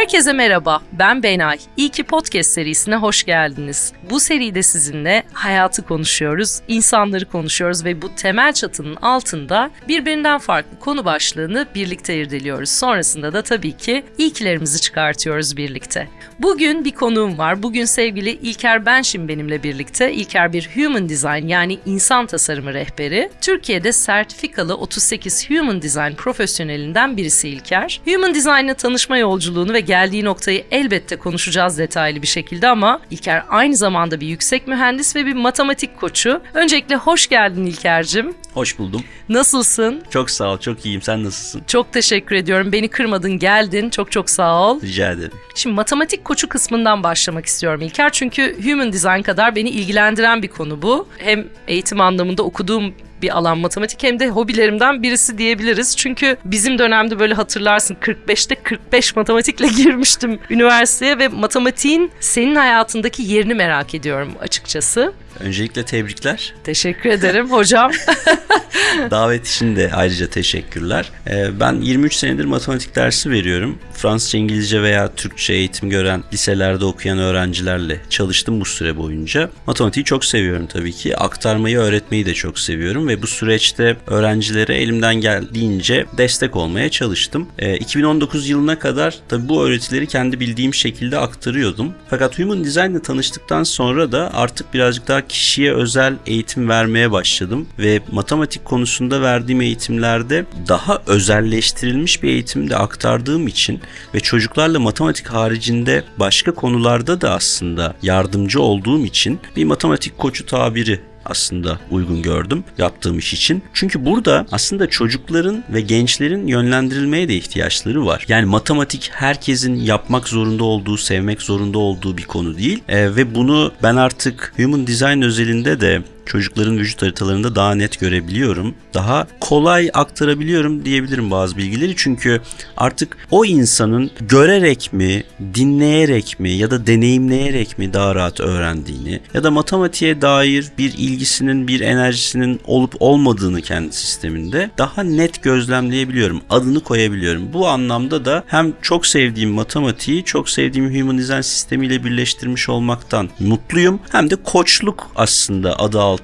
Herkese merhaba, ben Benay. İyi ki Podcast serisine hoş geldiniz. Bu seride sizinle hayatı konuşuyoruz, insanları konuşuyoruz ve bu temel çatının altında birbirinden farklı konu başlığını birlikte irdeliyoruz. Sonrasında da tabii ki ilkilerimizi çıkartıyoruz birlikte. Bugün bir konuğum var. Bugün sevgili İlker Benşin benimle birlikte. İlker bir Human Design yani insan tasarımı rehberi. Türkiye'de sertifikalı 38 Human Design profesyonelinden birisi İlker. Human Design'la tanışma yolculuğunu ve geldiği noktayı elbette konuşacağız detaylı bir şekilde ama İlker aynı zamanda bir yüksek mühendis ve bir matematik koçu. Öncelikle hoş geldin İlker'cim. Hoş buldum. Nasılsın? Çok sağ ol, çok iyiyim. Sen nasılsın? Çok teşekkür ediyorum. Beni kırmadın, geldin. Çok çok sağ ol. Rica ederim. Şimdi matematik koçu kısmından başlamak istiyorum İlker. Çünkü human design kadar beni ilgilendiren bir konu bu. Hem eğitim anlamında okuduğum bir alan matematik hem de hobilerimden birisi diyebiliriz. Çünkü bizim dönemde böyle hatırlarsın 45'te 45 matematikle girmiştim üniversiteye ve matematiğin senin hayatındaki yerini merak ediyorum açıkçası. Öncelikle tebrikler. Teşekkür ederim hocam. Davet için de ayrıca teşekkürler. Ee, ben 23 senedir matematik dersi veriyorum. Fransızca, İngilizce veya Türkçe eğitim gören liselerde okuyan öğrencilerle çalıştım bu süre boyunca. Matematiği çok seviyorum tabii ki. Aktarmayı, öğretmeyi de çok seviyorum ve bu süreçte öğrencilere elimden geldiğince destek olmaya çalıştım. Ee, 2019 yılına kadar tabii bu öğretileri kendi bildiğim şekilde aktarıyordum. Fakat Human Design ile tanıştıktan sonra da artık birazcık daha kişiye özel eğitim vermeye başladım ve matematik konusunda verdiğim eğitimlerde daha özelleştirilmiş bir eğitimde aktardığım için ve çocuklarla matematik haricinde başka konularda da aslında yardımcı olduğum için bir matematik koçu tabiri aslında uygun gördüm yaptığım iş için. Çünkü burada aslında çocukların ve gençlerin yönlendirilmeye de ihtiyaçları var. Yani matematik herkesin yapmak zorunda olduğu, sevmek zorunda olduğu bir konu değil. Ee, ve bunu ben artık Human Design özelinde de çocukların vücut haritalarında daha net görebiliyorum. Daha kolay aktarabiliyorum diyebilirim bazı bilgileri. Çünkü artık o insanın görerek mi, dinleyerek mi ya da deneyimleyerek mi daha rahat öğrendiğini ya da matematiğe dair bir ilgisinin, bir enerjisinin olup olmadığını kendi sisteminde daha net gözlemleyebiliyorum. Adını koyabiliyorum. Bu anlamda da hem çok sevdiğim matematiği, çok sevdiğim Human Design sistemiyle birleştirmiş olmaktan mutluyum. Hem de koçluk aslında adı altında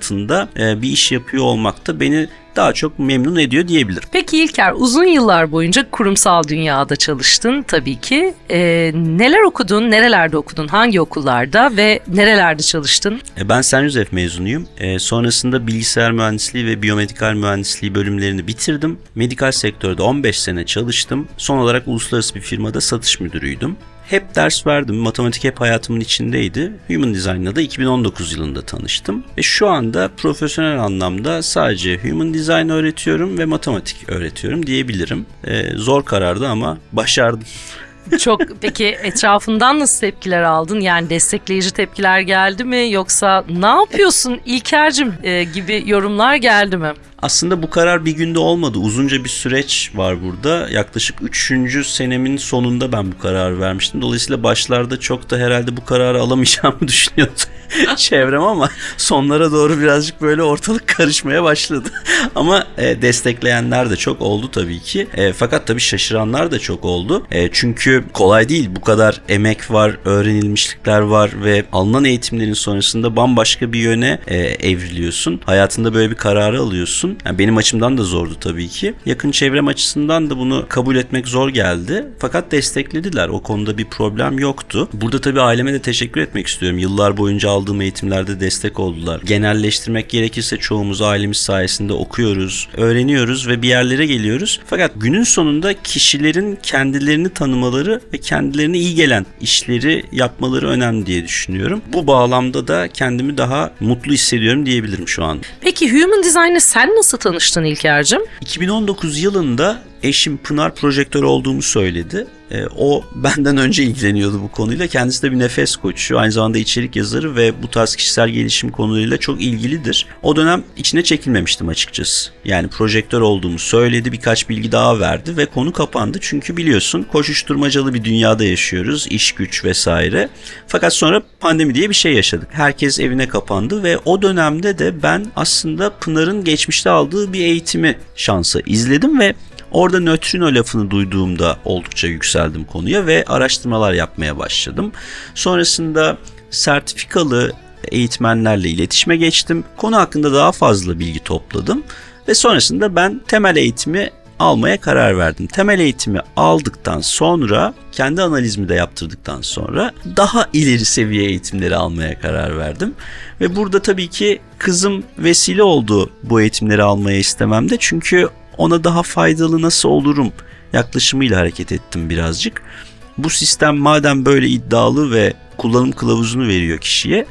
e, bir iş yapıyor olmak da beni daha çok memnun ediyor diyebilirim. Peki İlker uzun yıllar boyunca kurumsal dünyada çalıştın tabii ki. Ee, neler okudun, nerelerde okudun, hangi okullarda ve nerelerde çalıştın? E, Ben Sen Josef mezunuyum. E, sonrasında bilgisayar mühendisliği ve biyomedikal mühendisliği bölümlerini bitirdim. Medikal sektörde 15 sene çalıştım. Son olarak uluslararası bir firmada satış müdürüydüm. Hep ders verdim. Matematik hep hayatımın içindeydi. Human Design'la da 2019 yılında tanıştım. Ve şu anda profesyonel anlamda sadece Human Design öğretiyorum ve matematik öğretiyorum diyebilirim. E, zor karardı ama başardım. Çok peki etrafından nasıl tepkiler aldın? Yani destekleyici tepkiler geldi mi yoksa ne yapıyorsun İlker'cim e, gibi yorumlar geldi mi? Aslında bu karar bir günde olmadı. Uzunca bir süreç var burada. Yaklaşık 3. senemin sonunda ben bu kararı vermiştim. Dolayısıyla başlarda çok da herhalde bu kararı alamayacağımı düşünüyordu çevrem ama sonlara doğru birazcık böyle ortalık karışmaya başladı. ama e, destekleyenler de çok oldu tabii ki. E, fakat tabii şaşıranlar da çok oldu. E, çünkü kolay değil. Bu kadar emek var, öğrenilmişlikler var ve alınan eğitimlerin sonrasında bambaşka bir yöne e, evriliyorsun. Hayatında böyle bir kararı alıyorsun. Yani benim açımdan da zordu tabii ki. Yakın çevrem açısından da bunu kabul etmek zor geldi. Fakat desteklediler. O konuda bir problem yoktu. Burada tabii aileme de teşekkür etmek istiyorum. Yıllar boyunca aldığım eğitimlerde destek oldular. Genelleştirmek gerekirse çoğumuz ailemiz sayesinde okuyoruz, öğreniyoruz ve bir yerlere geliyoruz. Fakat günün sonunda kişilerin kendilerini tanımaları ve kendilerine iyi gelen işleri yapmaları önemli diye düşünüyorum. Bu bağlamda da kendimi daha mutlu hissediyorum diyebilirim şu an. Peki Human Design'le sen nasıl tanıştın İlker'cim? 2019 yılında eşim Pınar projektör olduğumu söyledi. E, o benden önce ilgileniyordu bu konuyla. Kendisi de bir nefes koçu, aynı zamanda içerik yazarı ve bu tarz kişisel gelişim konularıyla çok ilgilidir. O dönem içine çekilmemiştim açıkçası. Yani projektör olduğumu söyledi, birkaç bilgi daha verdi ve konu kapandı. Çünkü biliyorsun koşuşturmacalı bir dünyada yaşıyoruz, iş güç vesaire. Fakat sonra pandemi diye bir şey yaşadık. Herkes evine kapandı ve o dönemde de ben aslında Pınar'ın geçmişte aldığı bir eğitimi şansa izledim ve Orada nötrino lafını duyduğumda oldukça yükseldim konuya ve araştırmalar yapmaya başladım. Sonrasında sertifikalı eğitmenlerle iletişime geçtim. Konu hakkında daha fazla bilgi topladım ve sonrasında ben temel eğitimi almaya karar verdim. Temel eğitimi aldıktan sonra kendi analizimi de yaptırdıktan sonra daha ileri seviye eğitimleri almaya karar verdim. Ve burada tabii ki kızım vesile oldu bu eğitimleri almaya istememde. Çünkü ona daha faydalı nasıl olurum yaklaşımıyla hareket ettim birazcık. Bu sistem madem böyle iddialı ve kullanım kılavuzunu veriyor kişiye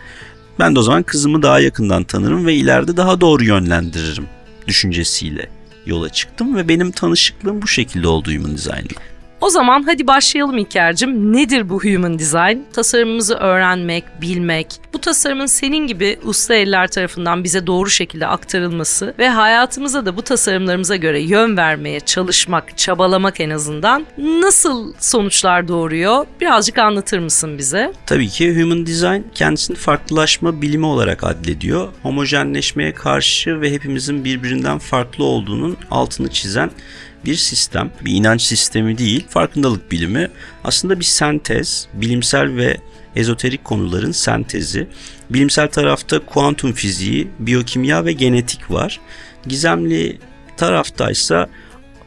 ben de o zaman kızımı daha yakından tanırım ve ileride daha doğru yönlendiririm düşüncesiyle yola çıktım ve benim tanışıklığım bu şekilde oldu Human Design'la. O zaman hadi başlayalım İlker'cim. Nedir bu Human Design? Tasarımımızı öğrenmek, bilmek, bu tasarımın senin gibi usta eller tarafından bize doğru şekilde aktarılması ve hayatımıza da bu tasarımlarımıza göre yön vermeye çalışmak, çabalamak en azından nasıl sonuçlar doğuruyor? Birazcık anlatır mısın bize? Tabii ki Human Design kendisini farklılaşma bilimi olarak addediyor. Homojenleşmeye karşı ve hepimizin birbirinden farklı olduğunun altını çizen bir sistem, bir inanç sistemi değil, farkındalık bilimi. Aslında bir sentez, bilimsel ve ezoterik konuların sentezi. Bilimsel tarafta kuantum fiziği, biyokimya ve genetik var. Gizemli taraftaysa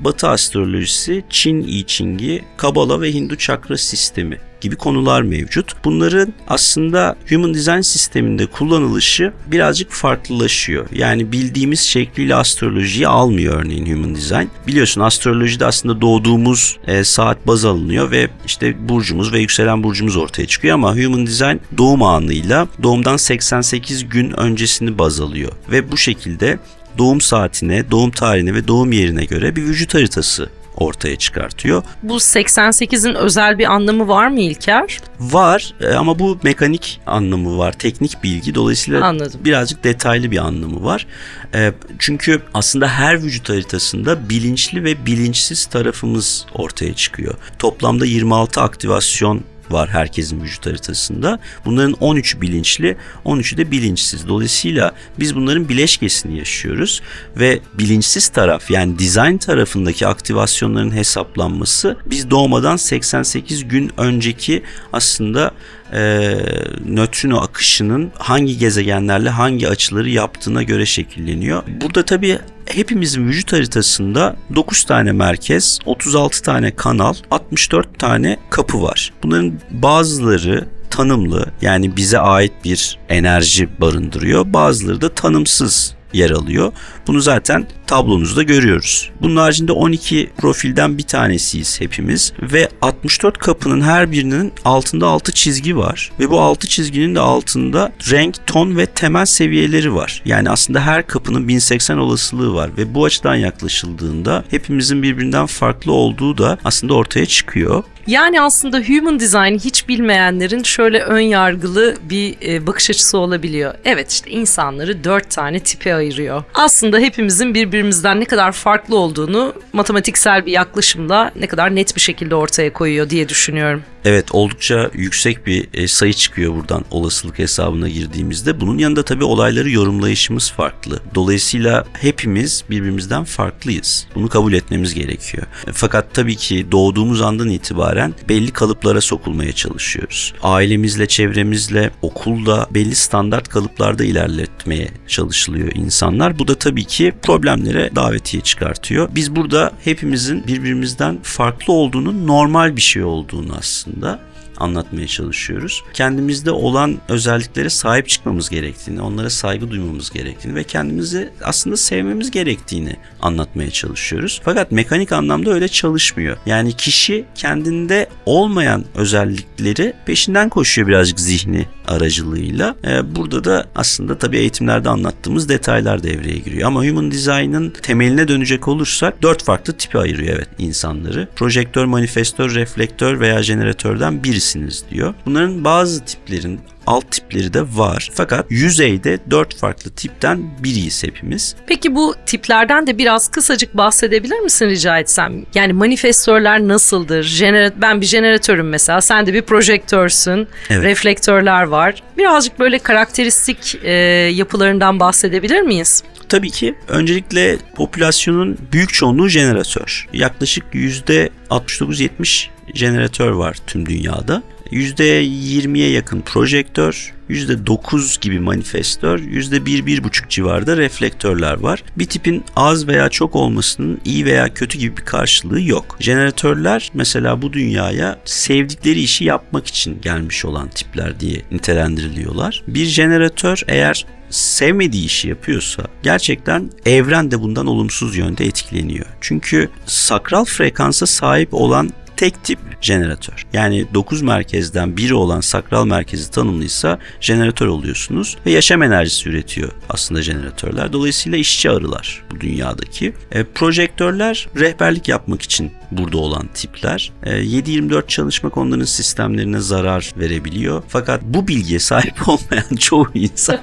Batı astrolojisi, Çin I Ching'i, Kabala ve Hindu çakra sistemi gibi konular mevcut. Bunların aslında Human Design sisteminde kullanılışı birazcık farklılaşıyor. Yani bildiğimiz şekliyle astrolojiyi almıyor örneğin Human Design. Biliyorsun astrolojide aslında doğduğumuz e, saat baz alınıyor ve işte burcumuz ve yükselen burcumuz ortaya çıkıyor ama Human Design doğum anıyla doğumdan 88 gün öncesini baz alıyor ve bu şekilde doğum saatine, doğum tarihine ve doğum yerine göre bir vücut haritası ortaya çıkartıyor. Bu 88'in özel bir anlamı var mı İlker? Var e, ama bu mekanik anlamı var, teknik bilgi. Dolayısıyla Anladım. birazcık detaylı bir anlamı var. E, Çünkü aslında her vücut haritasında bilinçli ve bilinçsiz tarafımız ortaya çıkıyor. Toplamda 26 aktivasyon var herkesin vücut haritasında. Bunların 13 bilinçli, 13'ü de bilinçsiz. Dolayısıyla biz bunların bileşkesini yaşıyoruz ve bilinçsiz taraf yani design tarafındaki aktivasyonların hesaplanması biz doğmadan 88 gün önceki aslında e, nötrino akışının hangi gezegenlerle hangi açıları yaptığına göre şekilleniyor. Burada tabii hepimizin vücut haritasında 9 tane merkez, 36 tane kanal, 64 tane kapı var. Bunların bazıları tanımlı yani bize ait bir enerji barındırıyor. Bazıları da tanımsız yer alıyor. Bunu zaten tablonuzda görüyoruz. Bunun haricinde 12 profilden bir tanesiyiz hepimiz ve 64 kapının her birinin altında 6 çizgi var ve bu 6 çizginin de altında renk, ton ve temel seviyeleri var. Yani aslında her kapının 1080 olasılığı var ve bu açıdan yaklaşıldığında hepimizin birbirinden farklı olduğu da aslında ortaya çıkıyor. Yani aslında human design hiç bilmeyenlerin şöyle ön yargılı bir e, bakış açısı olabiliyor. Evet işte insanları dört tane tipe ayırıyor. Aslında hepimizin birbirimizden ne kadar farklı olduğunu matematiksel bir yaklaşımla ne kadar net bir şekilde ortaya koyuyor diye düşünüyorum. Evet oldukça yüksek bir e, sayı çıkıyor buradan olasılık hesabına girdiğimizde. Bunun yanında tabii olayları yorumlayışımız farklı. Dolayısıyla hepimiz birbirimizden farklıyız. Bunu kabul etmemiz gerekiyor. E, Fakat tabii ki doğduğumuz andan itibaren belli kalıplara sokulmaya çalışıyoruz. Ailemizle, çevremizle, okulda belli standart kalıplarda ilerletmeye çalışılıyor insanlar. Bu da tabii ki problemlere davetiye çıkartıyor. Biz burada hepimizin birbirimizden farklı olduğunu normal bir şey olduğunu aslında anlatmaya çalışıyoruz. Kendimizde olan özelliklere sahip çıkmamız gerektiğini, onlara saygı duymamız gerektiğini ve kendimizi aslında sevmemiz gerektiğini anlatmaya çalışıyoruz. Fakat mekanik anlamda öyle çalışmıyor. Yani kişi kendinde olmayan özellikleri peşinden koşuyor birazcık zihni aracılığıyla. Ee, burada da aslında tabii eğitimlerde anlattığımız detaylar devreye giriyor. Ama Human Design'ın temeline dönecek olursak dört farklı tipi ayırıyor evet insanları. Projektör, manifestör, reflektör veya jeneratörden birisiniz diyor. Bunların bazı tiplerin alt tipleri de var. Fakat yüzeyde dört farklı tipten biriyiz hepimiz. Peki bu tiplerden de biraz kısacık bahsedebilir misin rica etsem? Yani manifestörler nasıldır? Jenerat ben bir jeneratörüm mesela. Sen de bir projektörsün. Evet. Reflektörler var. Birazcık böyle karakteristik e, yapılarından bahsedebilir miyiz? Tabii ki öncelikle popülasyonun büyük çoğunluğu jeneratör. Yaklaşık %69-70 jeneratör var tüm dünyada. %20'ye yakın projektör, %9 gibi manifestör, %1-1,5 civarda reflektörler var. Bir tipin az veya çok olmasının iyi veya kötü gibi bir karşılığı yok. Jeneratörler mesela bu dünyaya sevdikleri işi yapmak için gelmiş olan tipler diye nitelendiriliyorlar. Bir jeneratör eğer sevmediği işi yapıyorsa gerçekten evren de bundan olumsuz yönde etkileniyor. Çünkü sakral frekansa sahip olan tek tip jeneratör. Yani 9 merkezden biri olan sakral merkezi tanımlıysa jeneratör oluyorsunuz ve yaşam enerjisi üretiyor aslında jeneratörler. Dolayısıyla işçi arılar bu dünyadaki. E, projektörler rehberlik yapmak için burada olan tipler. E, 7-24 çalışmak onların sistemlerine zarar verebiliyor. Fakat bu bilgiye sahip olmayan çoğu insan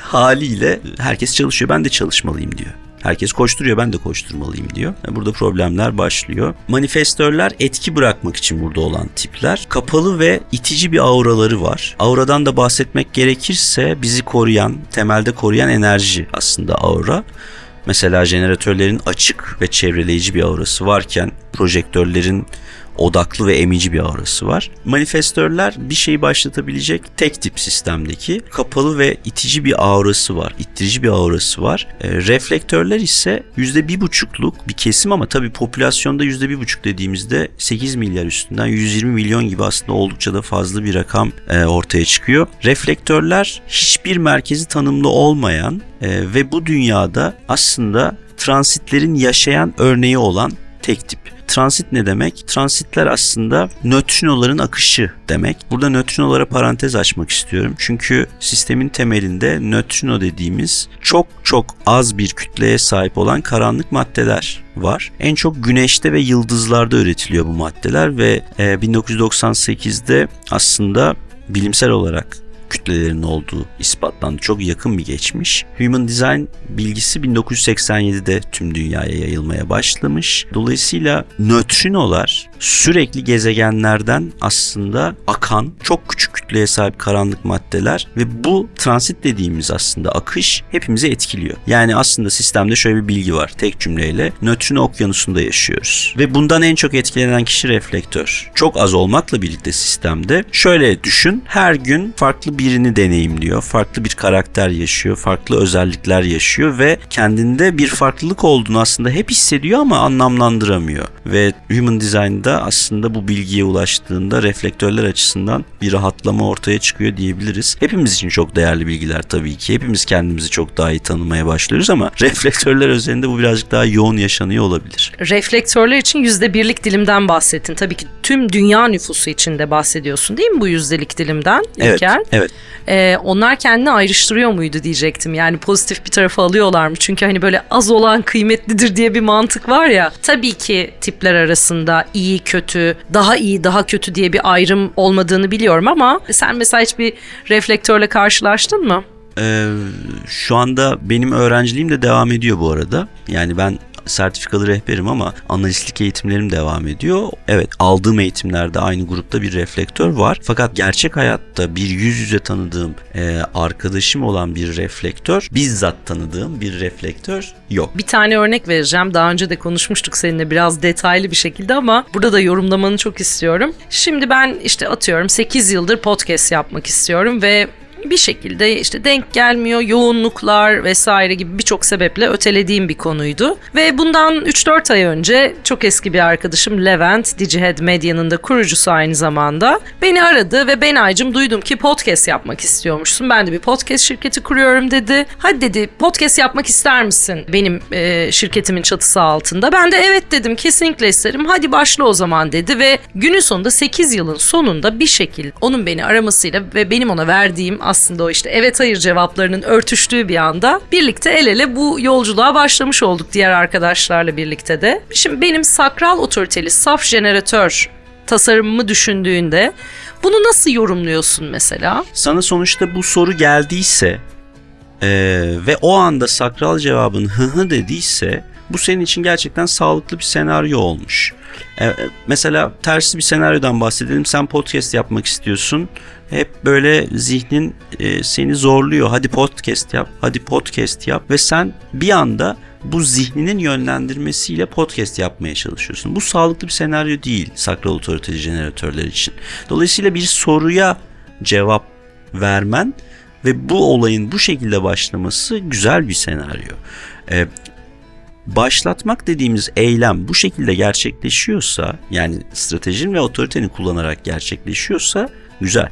haliyle herkes çalışıyor ben de çalışmalıyım diyor. Herkes koşturuyor ben de koşturmalıyım diyor. Burada problemler başlıyor. Manifestörler etki bırakmak için burada olan tipler. Kapalı ve itici bir auraları var. Auradan da bahsetmek gerekirse bizi koruyan, temelde koruyan enerji aslında aura. Mesela jeneratörlerin açık ve çevreleyici bir aurası varken projektörlerin odaklı ve emici bir aurası var. Manifestörler bir şeyi başlatabilecek tek tip sistemdeki kapalı ve itici bir aurası var. ittirici bir aurası var. E, reflektörler ise %1,5'luk bir kesim ama tabii popülasyonda %1,5 dediğimizde 8 milyar üstünden 120 milyon gibi aslında oldukça da fazla bir rakam e, ortaya çıkıyor. Reflektörler hiçbir merkezi tanımlı olmayan e, ve bu dünyada aslında transitlerin yaşayan örneği olan tek tip. Transit ne demek? Transitler aslında nötrinoların akışı demek. Burada nötrinolara parantez açmak istiyorum. Çünkü sistemin temelinde nötrino dediğimiz çok çok az bir kütleye sahip olan karanlık maddeler var. En çok güneşte ve yıldızlarda üretiliyor bu maddeler ve 1998'de aslında bilimsel olarak kütlelerinin olduğu ispatlandı. Çok yakın bir geçmiş. Human Design bilgisi 1987'de tüm dünyaya yayılmaya başlamış. Dolayısıyla nötrinolar sürekli gezegenlerden aslında akan çok küçük kütleye sahip karanlık maddeler ve bu transit dediğimiz aslında akış hepimizi etkiliyor. Yani aslında sistemde şöyle bir bilgi var tek cümleyle. Nötrino okyanusunda yaşıyoruz. Ve bundan en çok etkilenen kişi reflektör. Çok az olmakla birlikte sistemde şöyle düşün. Her gün farklı birini deneyimliyor. Farklı bir karakter yaşıyor. Farklı özellikler yaşıyor ve kendinde bir farklılık olduğunu aslında hep hissediyor ama anlamlandıramıyor. Ve Human Design'da aslında bu bilgiye ulaştığında reflektörler açısından bir rahatlama ortaya çıkıyor diyebiliriz. Hepimiz için çok değerli bilgiler tabii ki. Hepimiz kendimizi çok daha iyi tanımaya başlıyoruz ama reflektörler üzerinde bu birazcık daha yoğun yaşanıyor olabilir. Reflektörler için yüzde birlik dilimden bahsettin. Tabii ki tüm dünya nüfusu için de bahsediyorsun değil mi bu yüzdelik dilimden Evet, İlker? evet. Ee, onlar kendini ayrıştırıyor muydu diyecektim. Yani pozitif bir tarafa alıyorlar mı? Çünkü hani böyle az olan kıymetlidir diye bir mantık var ya. Tabii ki tipler arasında iyi, kötü, daha iyi, daha kötü diye bir ayrım olmadığını biliyorum ama sen mesela hiç bir reflektörle karşılaştın mı? Ee, şu anda benim öğrenciliğim de devam ediyor bu arada. Yani ben sertifikalı rehberim ama analistlik eğitimlerim devam ediyor. Evet aldığım eğitimlerde aynı grupta bir reflektör var. Fakat gerçek hayatta bir yüz yüze tanıdığım e, arkadaşım olan bir reflektör, bizzat tanıdığım bir reflektör yok. Bir tane örnek vereceğim. Daha önce de konuşmuştuk seninle biraz detaylı bir şekilde ama burada da yorumlamanı çok istiyorum. Şimdi ben işte atıyorum 8 yıldır podcast yapmak istiyorum ve bir şekilde işte denk gelmiyor, yoğunluklar vesaire gibi birçok sebeple ötelediğim bir konuydu. Ve bundan 3-4 ay önce çok eski bir arkadaşım Levent, Digihead Medya'nın da kurucusu aynı zamanda beni aradı ve Benaycım duydum ki podcast yapmak istiyormuşsun. Ben de bir podcast şirketi kuruyorum dedi. Hadi dedi podcast yapmak ister misin benim e, şirketimin çatısı altında? Ben de evet dedim kesinlikle isterim. Hadi başla o zaman dedi ve günün sonunda 8 yılın sonunda bir şekilde onun beni aramasıyla ve benim ona verdiğim aslında o işte evet hayır cevaplarının örtüştüğü bir anda birlikte el ele bu yolculuğa başlamış olduk diğer arkadaşlarla birlikte de. Şimdi benim sakral otoriteli saf jeneratör tasarımımı düşündüğünde bunu nasıl yorumluyorsun mesela? Sana sonuçta bu soru geldiyse e, ve o anda sakral cevabın hı hı dediyse Bu senin için gerçekten sağlıklı bir senaryo olmuş. E, e, mesela tersi bir senaryodan bahsedelim. Sen podcast yapmak istiyorsun. Hep böyle zihnin e, seni zorluyor. Hadi podcast yap, hadi podcast yap ve sen bir anda bu zihninin yönlendirmesiyle podcast yapmaya çalışıyorsun. Bu sağlıklı bir senaryo değil sakral otoriteli jeneratörler için. Dolayısıyla bir soruya cevap vermen ve bu olayın bu şekilde başlaması güzel bir senaryo. Ee, başlatmak dediğimiz eylem bu şekilde gerçekleşiyorsa yani stratejinin ve otoritenin kullanarak gerçekleşiyorsa güzel.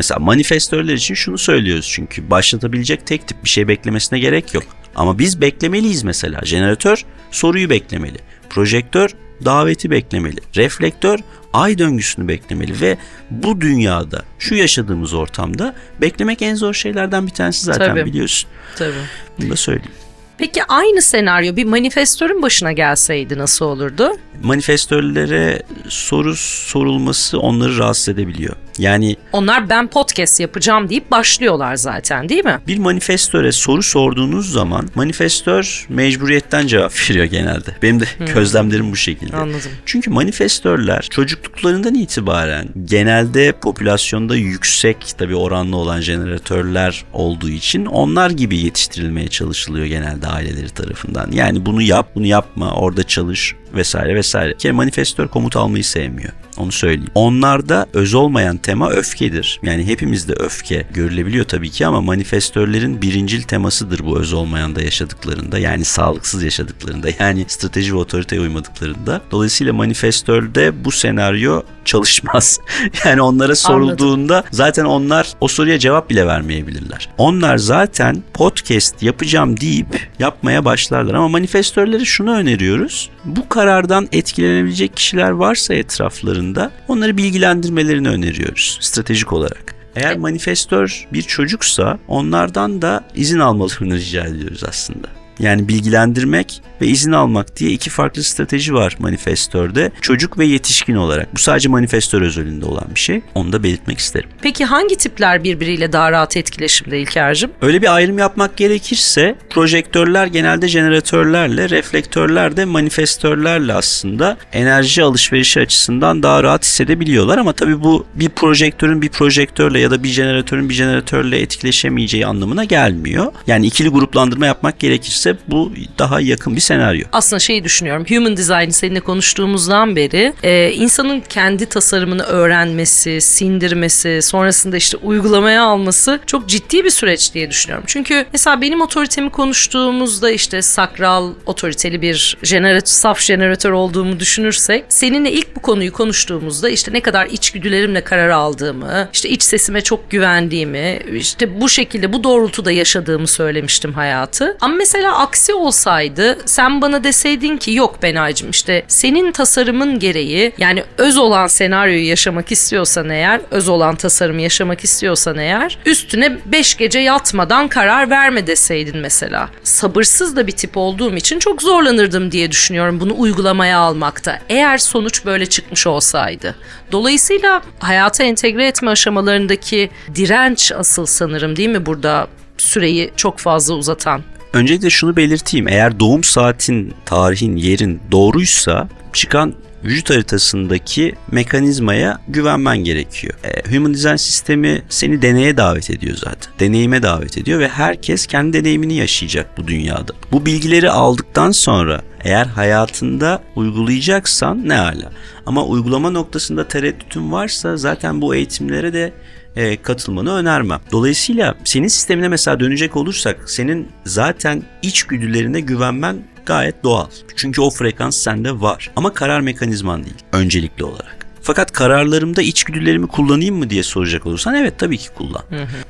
Mesela manifestörler için şunu söylüyoruz çünkü başlatabilecek tek tip bir şey beklemesine gerek yok. Ama biz beklemeliyiz mesela. Jeneratör soruyu beklemeli. Projektör daveti beklemeli. Reflektör ay döngüsünü beklemeli ve bu dünyada şu yaşadığımız ortamda beklemek en zor şeylerden bir tanesi zaten Tabii. biliyorsun. Tabii. Bunu da söyleyeyim. Peki aynı senaryo bir manifestörün başına gelseydi nasıl olurdu? Manifestörlere soru sorulması onları rahatsız edebiliyor. Yani Onlar ben podcast yapacağım deyip başlıyorlar zaten değil mi? bir manifestöre soru sorduğunuz zaman manifestör mecburiyetten cevap veriyor genelde. Benim de gözlemlerim bu şekilde. Anladım. Çünkü manifestörler çocukluklarından itibaren genelde popülasyonda yüksek tabi oranlı olan jeneratörler olduğu için onlar gibi yetiştirilmeye çalışılıyor genelde aileleri tarafından. Yani bunu yap, bunu yapma, orada çalış vesaire vesaire. Ki manifestör komut almayı sevmiyor. Onu söyleyeyim. Onlarda öz olmayan tema öfkedir. Yani hepimizde öfke görülebiliyor tabii ki ama manifestörlerin birincil temasıdır bu öz olmayanda yaşadıklarında. Yani sağlıksız yaşadıklarında. Yani strateji ve otoriteye uymadıklarında. Dolayısıyla manifestörde bu senaryo çalışmaz. yani onlara sorulduğunda zaten onlar o soruya cevap bile vermeyebilirler. Onlar zaten podcast yapacağım deyip yapmaya başlarlar. Ama manifestörlere şunu öneriyoruz. Bu karardan etkilenebilecek kişiler varsa etraflarında onları bilgilendirmelerini öneriyoruz stratejik olarak. Eğer manifestör bir çocuksa onlardan da izin almalarını rica ediyoruz aslında. Yani bilgilendirmek ve izin almak diye iki farklı strateji var manifestörde. Çocuk ve yetişkin olarak. Bu sadece manifestör özelinde olan bir şey. Onu da belirtmek isterim. Peki hangi tipler birbiriyle daha rahat etkileşimde İlker'cim? Öyle bir ayrım yapmak gerekirse projektörler genelde jeneratörlerle, reflektörler de manifestörlerle aslında enerji alışverişi açısından daha rahat hissedebiliyorlar ama tabii bu bir projektörün bir projektörle ya da bir jeneratörün bir jeneratörle etkileşemeyeceği anlamına gelmiyor. Yani ikili gruplandırma yapmak gerekirse bu daha yakın bir senaryo. Aslında şeyi düşünüyorum. Human Design'ı seninle konuştuğumuzdan beri e, insanın kendi tasarımını öğrenmesi, sindirmesi, sonrasında işte uygulamaya alması çok ciddi bir süreç diye düşünüyorum. Çünkü mesela benim otoritemi konuştuğumuzda işte sakral otoriteli bir jeneratör, saf jeneratör olduğumu düşünürsek seninle ilk bu konuyu konuştuğumuzda işte ne kadar içgüdülerimle karar aldığımı, işte iç sesime çok güvendiğimi, işte bu şekilde bu doğrultuda yaşadığımı söylemiştim hayatı. Ama mesela aksi olsaydı sen bana deseydin ki yok Benaycığım işte senin tasarımın gereği yani öz olan senaryoyu yaşamak istiyorsan eğer öz olan tasarımı yaşamak istiyorsan eğer üstüne 5 gece yatmadan karar verme deseydin mesela. Sabırsız da bir tip olduğum için çok zorlanırdım diye düşünüyorum bunu uygulamaya almakta. Eğer sonuç böyle çıkmış olsaydı. Dolayısıyla hayata entegre etme aşamalarındaki direnç asıl sanırım değil mi burada süreyi çok fazla uzatan? Öncelikle şunu belirteyim. Eğer doğum saatin, tarihin, yerin doğruysa çıkan vücut haritasındaki mekanizmaya güvenmen gerekiyor. E, Human Design sistemi seni deneye davet ediyor zaten. Deneyime davet ediyor ve herkes kendi deneyimini yaşayacak bu dünyada. Bu bilgileri aldıktan sonra eğer hayatında uygulayacaksan ne ala. Ama uygulama noktasında tereddütün varsa zaten bu eğitimlere de e, katılmanı önermem. Dolayısıyla senin sistemine mesela dönecek olursak senin zaten içgüdülerine güvenmen gayet doğal. Çünkü o frekans sende var. Ama karar mekanizman değil öncelikli olarak. Fakat kararlarımda içgüdülerimi kullanayım mı diye soracak olursan evet tabii ki kullan.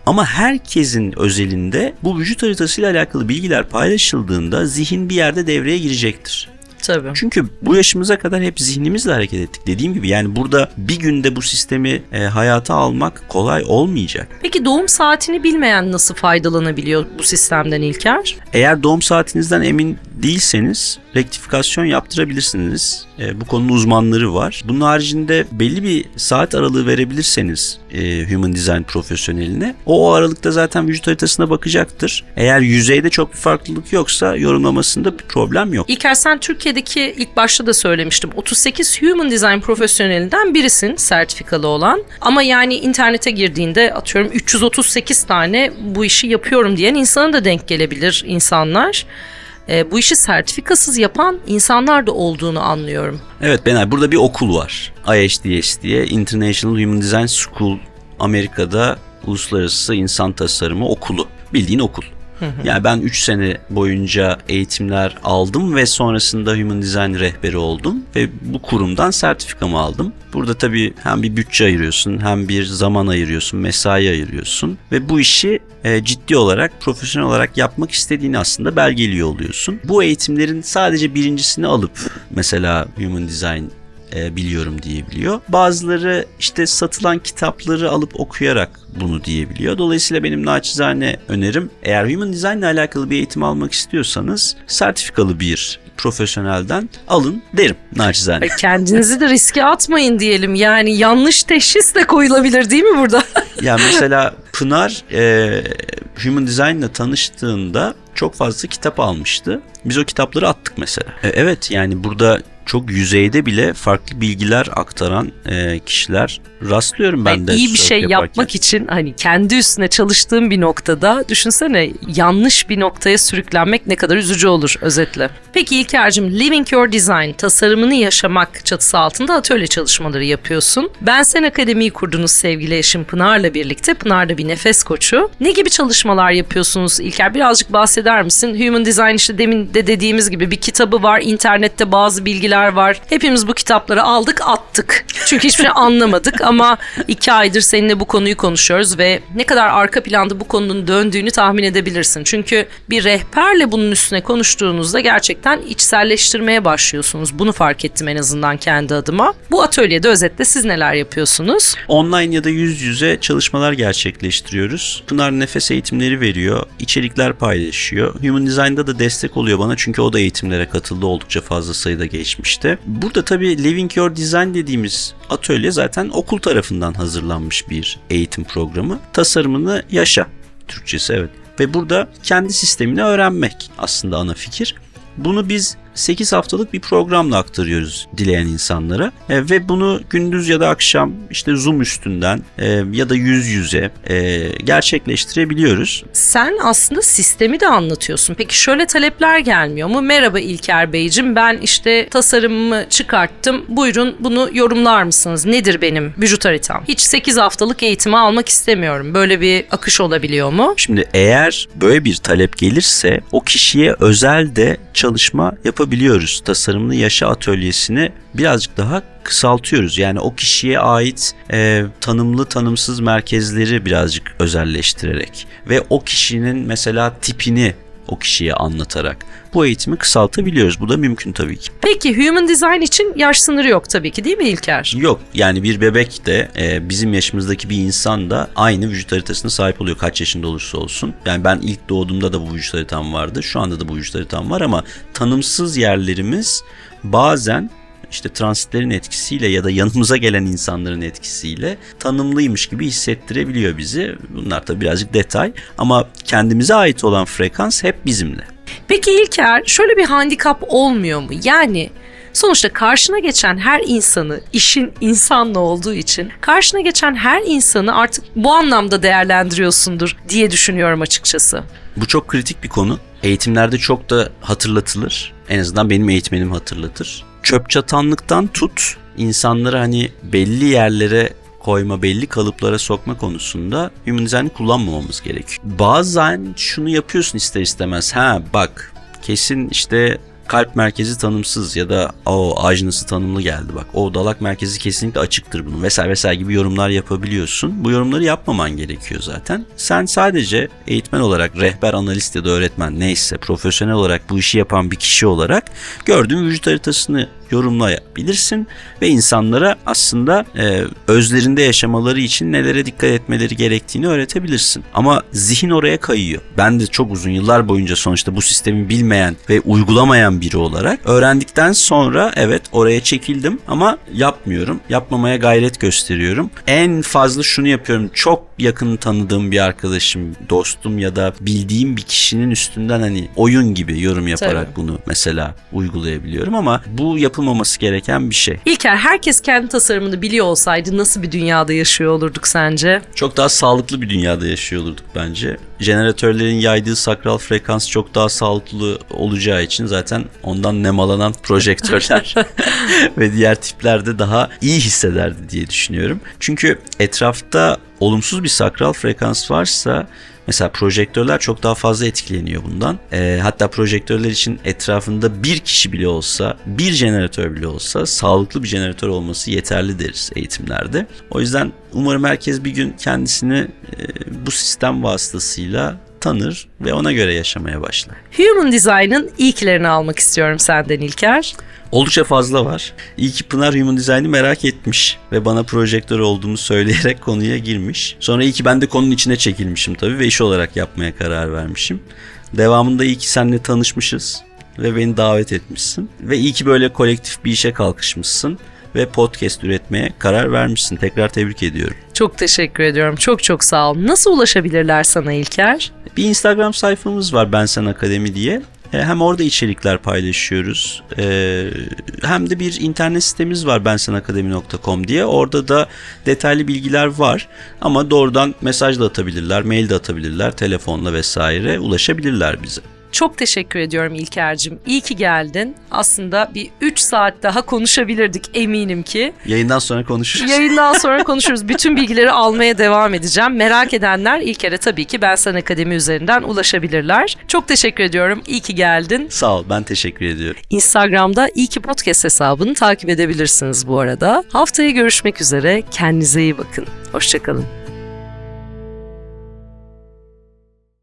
Ama herkesin özelinde bu vücut haritasıyla alakalı bilgiler paylaşıldığında zihin bir yerde devreye girecektir. Tabii. Çünkü bu yaşımıza kadar hep zihnimizle hareket ettik. Dediğim gibi yani burada bir günde bu sistemi e, hayata almak kolay olmayacak. Peki doğum saatini bilmeyen nasıl faydalanabiliyor bu sistemden İlker? Eğer doğum saatinizden emin değilseniz rektifikasyon yaptırabilirsiniz. E, bu konunun uzmanları var. Bunun haricinde belli bir saat aralığı verebilirseniz e, Human Design profesyoneline o, o aralıkta zaten vücut haritasına bakacaktır. Eğer yüzeyde çok bir farklılık yoksa yorumlamasında bir problem yok. İlker sen Türkiye'deki ilk başta da söylemiştim. 38 Human Design profesyonelinden birisin sertifikalı olan. Ama yani internete girdiğinde atıyorum 338 tane bu işi yapıyorum diyen insana da denk gelebilir insanlar. E, bu işi sertifikasız yapan insanlar da olduğunu anlıyorum. Evet Benay burada bir okul var. IHDS diye International Human Design School Amerika'da Uluslararası İnsan Tasarımı Okulu. Bildiğin okul. Yani ben 3 sene boyunca eğitimler aldım ve sonrasında Human Design rehberi oldum ve bu kurumdan sertifikamı aldım. Burada tabii hem bir bütçe ayırıyorsun hem bir zaman ayırıyorsun, mesai ayırıyorsun ve bu işi e, ciddi olarak, profesyonel olarak yapmak istediğini aslında belgeliyor oluyorsun. Bu eğitimlerin sadece birincisini alıp mesela Human Design e, biliyorum diyebiliyor. Bazıları işte satılan kitapları alıp okuyarak bunu diyebiliyor. Dolayısıyla benim naçizane önerim eğer Human Design ile alakalı bir eğitim almak istiyorsanız sertifikalı bir profesyonelden alın derim naçizane. Kendinizi de riske atmayın diyelim. Yani yanlış teşhis de koyulabilir değil mi burada? ya mesela Pınar e, Human Design ile tanıştığında çok fazla kitap almıştı. Biz o kitapları attık mesela. E, evet yani burada çok yüzeyde bile farklı bilgiler aktaran e, kişiler rastlıyorum ben de. iyi bir şey yaparken. yapmak için hani kendi üstüne çalıştığım bir noktada düşünsene yanlış bir noktaya sürüklenmek ne kadar üzücü olur özetle. Peki İlker'cim Living Your Design tasarımını yaşamak çatısı altında atölye çalışmaları yapıyorsun. Ben Sen Akademi'yi kurdunuz sevgili eşim Pınar'la birlikte. Pınar da bir nefes koçu. Ne gibi çalışmalar yapıyorsunuz İlker? Birazcık bahseder misin? Human Design işte demin de dediğimiz gibi bir kitabı var. internette bazı bilgiler var. Hepimiz bu kitapları aldık attık. Çünkü hiçbir şey anlamadık ama iki aydır seninle bu konuyu konuşuyoruz ve ne kadar arka planda bu konunun döndüğünü tahmin edebilirsin. Çünkü bir rehberle bunun üstüne konuştuğunuzda gerçekten içselleştirmeye başlıyorsunuz. Bunu fark ettim en azından kendi adıma. Bu atölyede özetle siz neler yapıyorsunuz? Online ya da yüz yüze çalışmalar gerçekleştiriyoruz. Pınar nefes eğitimleri veriyor, içerikler paylaşıyor. Human Design'da da destek oluyor bana çünkü o da eğitimlere katıldı oldukça fazla sayıda geçmişte. Burada tabii Living Your Design dediğimiz atölye zaten okul tarafından hazırlanmış bir eğitim programı. Tasarımını yaşa. Türkçesi evet. Ve burada kendi sistemini öğrenmek aslında ana fikir. Bunu biz 8 haftalık bir programla aktarıyoruz dileyen insanlara E, ve bunu gündüz ya da akşam işte Zoom üstünden e, ya da yüz yüze e, gerçekleştirebiliyoruz. Sen aslında sistemi de anlatıyorsun. Peki şöyle talepler gelmiyor mu? Merhaba İlker Beyciğim ben işte tasarımımı çıkarttım. Buyurun bunu yorumlar mısınız? Nedir benim vücut haritam? Hiç 8 haftalık eğitimi almak istemiyorum. Böyle bir akış olabiliyor mu? Şimdi eğer böyle bir talep gelirse o kişiye özel de çalışma yapabiliyoruz. Tasarımlı yaşa atölyesini birazcık daha kısaltıyoruz. Yani o kişiye ait e, tanımlı tanımsız merkezleri birazcık özelleştirerek ve o kişinin mesela tipini o kişiye anlatarak bu eğitimi kısaltabiliyoruz. Bu da mümkün tabii ki. Peki Human Design için yaş sınırı yok tabii ki değil mi İlker? Yok yani bir bebek de e, bizim yaşımızdaki bir insan da aynı vücut haritasına sahip oluyor kaç yaşında olursa olsun. Yani ben ilk doğduğumda da bu vücut haritam vardı. Şu anda da bu vücut haritam var ama tanımsız yerlerimiz bazen işte transitlerin etkisiyle ya da yanımıza gelen insanların etkisiyle tanımlıymış gibi hissettirebiliyor bizi. Bunlar tabii birazcık detay ama kendimize ait olan frekans hep bizimle. Peki İlker şöyle bir handikap olmuyor mu? Yani sonuçta karşına geçen her insanı işin insanla olduğu için karşına geçen her insanı artık bu anlamda değerlendiriyorsundur diye düşünüyorum açıkçası. Bu çok kritik bir konu. Eğitimlerde çok da hatırlatılır. En azından benim eğitmenim hatırlatır. Çöp çatanlıktan tut insanları hani belli yerlere koyma, belli kalıplara sokma konusunda human design'i kullanmamamız gerekiyor. Bazen şunu yapıyorsun ister istemez. Ha bak kesin işte kalp merkezi tanımsız ya da o ajnası tanımlı geldi bak. O dalak merkezi kesinlikle açıktır bunun vesaire vesaire gibi yorumlar yapabiliyorsun. Bu yorumları yapmaman gerekiyor zaten. Sen sadece eğitmen olarak, rehber, analist ya da öğretmen neyse profesyonel olarak bu işi yapan bir kişi olarak gördüğün vücut haritasını yorumlayabilirsin ve insanlara aslında e, özlerinde yaşamaları için nelere dikkat etmeleri gerektiğini öğretebilirsin. Ama zihin oraya kayıyor. Ben de çok uzun yıllar boyunca sonuçta bu sistemi bilmeyen ve uygulamayan biri olarak öğrendikten sonra evet oraya çekildim ama yapmıyorum. Yapmamaya gayret gösteriyorum. En fazla şunu yapıyorum. Çok yakın tanıdığım bir arkadaşım, dostum ya da bildiğim bir kişinin üstünden hani oyun gibi yorum yaparak Tabii. bunu mesela uygulayabiliyorum ama bu yapılmaması gereken bir şey. İlker herkes kendi tasarımını biliyor olsaydı nasıl bir dünyada yaşıyor olurduk sence? Çok daha sağlıklı bir dünyada yaşıyor olurduk bence. Jeneratörlerin yaydığı sakral frekans çok daha sağlıklı olacağı için zaten ondan nemalanan projektörler ve diğer tipler de daha iyi hissederdi diye düşünüyorum. Çünkü etrafta olumsuz bir sakral frekans varsa Mesela projektörler çok daha fazla etkileniyor bundan. Ee, hatta projektörler için etrafında bir kişi bile olsa, bir jeneratör bile olsa sağlıklı bir jeneratör olması yeterli deriz eğitimlerde. O yüzden umarım herkes bir gün kendisini e, bu sistem vasıtasıyla tanır ve ona göre yaşamaya başlar. Human Design'ın ilklerini almak istiyorum senden İlker. Oldukça fazla var. İyi ki Pınar Human Design'ı merak etmiş ve bana projektör olduğumu söyleyerek konuya girmiş. Sonra iyi ki ben de konunun içine çekilmişim tabii ve iş olarak yapmaya karar vermişim. Devamında iyi ki seninle tanışmışız ve beni davet etmişsin. Ve iyi ki böyle kolektif bir işe kalkışmışsın ve podcast üretmeye karar vermişsin. Tekrar tebrik ediyorum. Çok teşekkür ediyorum. Çok çok sağ ol. Nasıl ulaşabilirler sana İlker? Bir Instagram sayfamız var Ben Sen Akademi diye. E, Hem orada içerikler paylaşıyoruz e, hem de bir internet sitemiz var bensenakademi.com diye. Orada da detaylı bilgiler var ama doğrudan mesaj da atabilirler, mail de atabilirler, telefonla vesaire ulaşabilirler bize. Çok teşekkür ediyorum İlker'cim. İyi ki geldin. Aslında bir 3 saat daha konuşabilirdik eminim ki. Yayından sonra konuşuruz. Yayından sonra konuşuruz. Bütün bilgileri almaya devam edeceğim. Merak edenler İlker'e tabii ki Ben Sen Akademi üzerinden ulaşabilirler. Çok teşekkür ediyorum. İyi ki geldin. Sağ ol ben teşekkür ediyorum. Instagram'da İyi ki Podcast hesabını takip edebilirsiniz bu arada. Haftaya görüşmek üzere. Kendinize iyi bakın. Hoşçakalın.